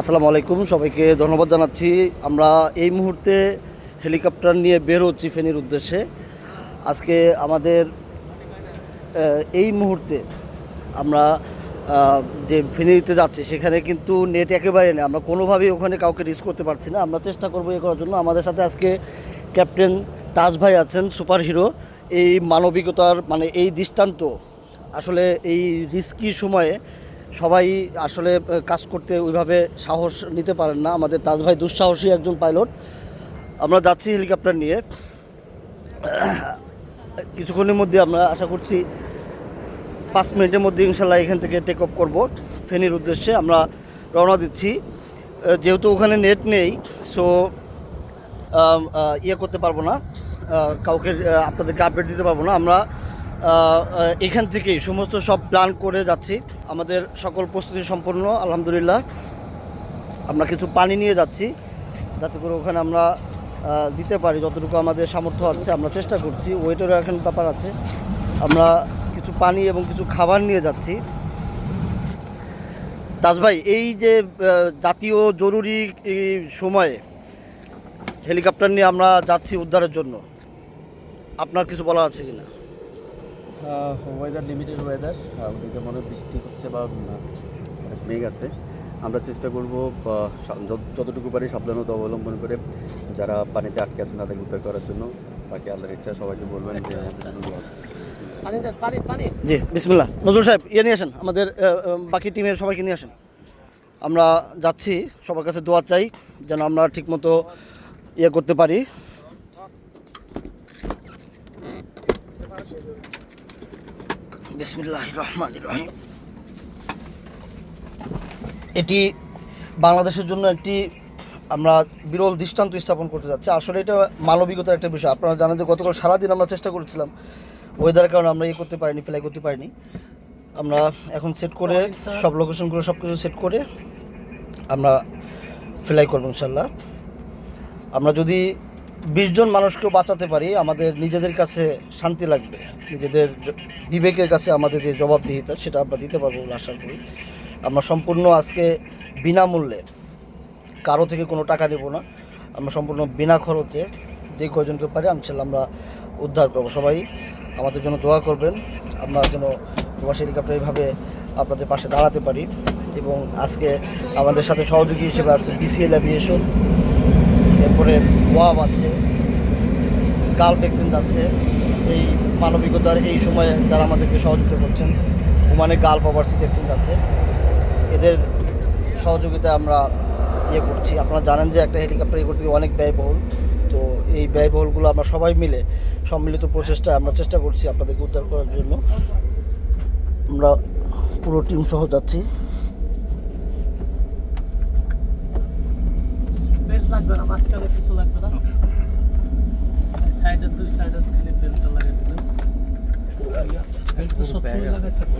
আসসালামু আলাইকুম, সবাইকে ধন্যবাদ জানাচ্ছি। আমরা এই মুহূর্তে হেলিকপ্টার নিয়ে বের হচ্ছি ফেনীর উদ্দেশ্যে। আজকে আমাদের এই মুহূর্তে আমরা যে ফেনীতে যাচ্ছি, সেখানে কিন্তু নেট একেবারে নেই। আমরা কোনোভাবেই ওখানে কাউকে রিস্ক করতে পারছি না। আমরা চেষ্টা করব এ করার জন্য। আমাদের সাথে আজকে ক্যাপ্টেন তাজ ভাই আছেন, সুপার হিরো। এই মানবিকতার মানে এই দৃষ্টান্ত, আসলে এই রিস্কি সময়ে সবাই আসলে কাজ করতে ওইভাবে সাহস নিতে পারেন না। আমাদের তাজ ভাই দুঃসাহসী একজন পাইলট। আমরা যাচ্ছি হেলিকপ্টার নিয়ে। কিছুক্ষণের মধ্যে আমরা আশা করছি পাঁচ মিনিটের মধ্যে ইনশাল্লাহ এখান থেকে টেক অফ করব। ফেনীর উদ্দেশ্যে আমরা রওনা দিচ্ছি। যেহেতু ওখানে নেট নেই সো ইয়ে করতে পারব না। কাউকে আপনাদেরকে আপডেট দিতে পারব না। আমরা এখান থেকেই সমস্ত সব প্ল্যান করে যাচ্ছি। আমাদের সকল প্রস্তুতি সম্পন্ন, আলহামদুলিল্লাহ। আমরা কিছু পানি নিয়ে যাচ্ছি, যাতে করে ওখানে আমরা দিতে পারি যতটুকু আমাদের সামর্থ্য আছে। আমরা চেষ্টা করছি ওয়েটারও এখন ব্যাপার আছে। আমরা কিছু পানি এবং কিছু খাবার নিয়ে যাচ্ছি। তাজ ভাই, এই যে জাতীয় জরুরি সময়ে হেলিকপ্টার নিয়ে আমরা যাচ্ছি উদ্ধারের জন্য, আপনার কিছু বলা আছে কিনা? ওয়েদার লিমিটেড ওয়েদার ওদিকে মনে হয় বৃষ্টি হচ্ছে বা মেঘ আছে। আমরা চেষ্টা করব যতটুকু পারি সাবধানতা অবলম্বন করে যারা পানিতে আটকে আছেন তাদের উদ্ধার করার জন্য। বাকি আল্লাহর ইচ্ছা সবাইকে বলবেন জি বিসমিল্লাহ। নজরুল সাহেব ইয়ে নিয়ে আসেন আমাদের বাকি টিমের সবাইকে নিয়ে আসেন। আমরা যাচ্ছি সবার কাছে দোয়া চাই যেন আমরা ঠিকমতো ইয়ে করতে পারি। বিসমিল্লাহ রহমান রহিম এটি বাংলাদেশের জন্য একটি আমরা বিরল দৃষ্টান্ত স্থাপন করতে যাচ্ছি। আসলে এটা মানবিকতার একটা বিষয়। আপনারা জানেন যে গতকাল সারাদিন আমরা চেষ্টা করেছিলাম ওয়েদারের কারণে আমরা ইয়ে করতে পারিনি ফ্লাই করতে পারিনি। আমরা এখন সেট করে সব লোকেশনগুলো সব কিছু সেট করে আমরা ফ্লাই করব ইনশাল্লাহ আমরা যদি বিশ জন মানুষকেও বাঁচাতে পারি, আমাদের নিজেদের কাছে শান্তি লাগবে। নিজেদের বিবেকের কাছে আমাদের যে জবাবদিহিতা, সেটা আমরা দিতে পারব বলে আশা করি। আমরা সম্পূর্ণ আজকে বিনামূল্যে, কারও থেকে কোনো টাকা নেব না, আমরা সম্পূর্ণ বিনা খরচে যে কয়জনকে পারি, ইনশাল্লাহ আমরা উদ্ধার করব। সবাই আমাদের জন্য দোয়া করবেন, আমরা যেন প্রবাসী হেলিকপ্টার এইভাবে আপনাদের পাশে দাঁড়াতে পারি। এবং আজকে আমাদের সাথে সহযোগী হিসেবে আছে বিসিএল অ্যাভিয়েশন এরপরে ওয়াব আছে, গালফ এক্সচেঞ্জ আছে, এই মানবিকতার এই সময়ে যারা আমাদেরকে সহযোগিতা করছেন, ওমানে গালফ ওভারসিজ এক্সচেঞ্জ আছে। এদের সহযোগিতায় আমরা ইয়ে করছি। আপনারা জানেন যে একটা হেলিকপ্টার ইয়ে করতে গিয়ে অনেক ব্যয়বহুল। তো এই ব্যয়বহুলগুলো আমরা সবাই মিলে সম্মিলিত প্রচেষ্টায় আমরা চেষ্টা করছি আপনাদেরকে উদ্ধার করার জন্য। আমরা পুরো টিম সহ যাচ্ছি বেল্ট লাগবে না মাঝখানে কিছু লাগবে না। সাইডের দুই সাইডের খালি বেল্টটা লাগিয়ে দিলাম বেল্ট তো সবসময় লাগাই থাকবে।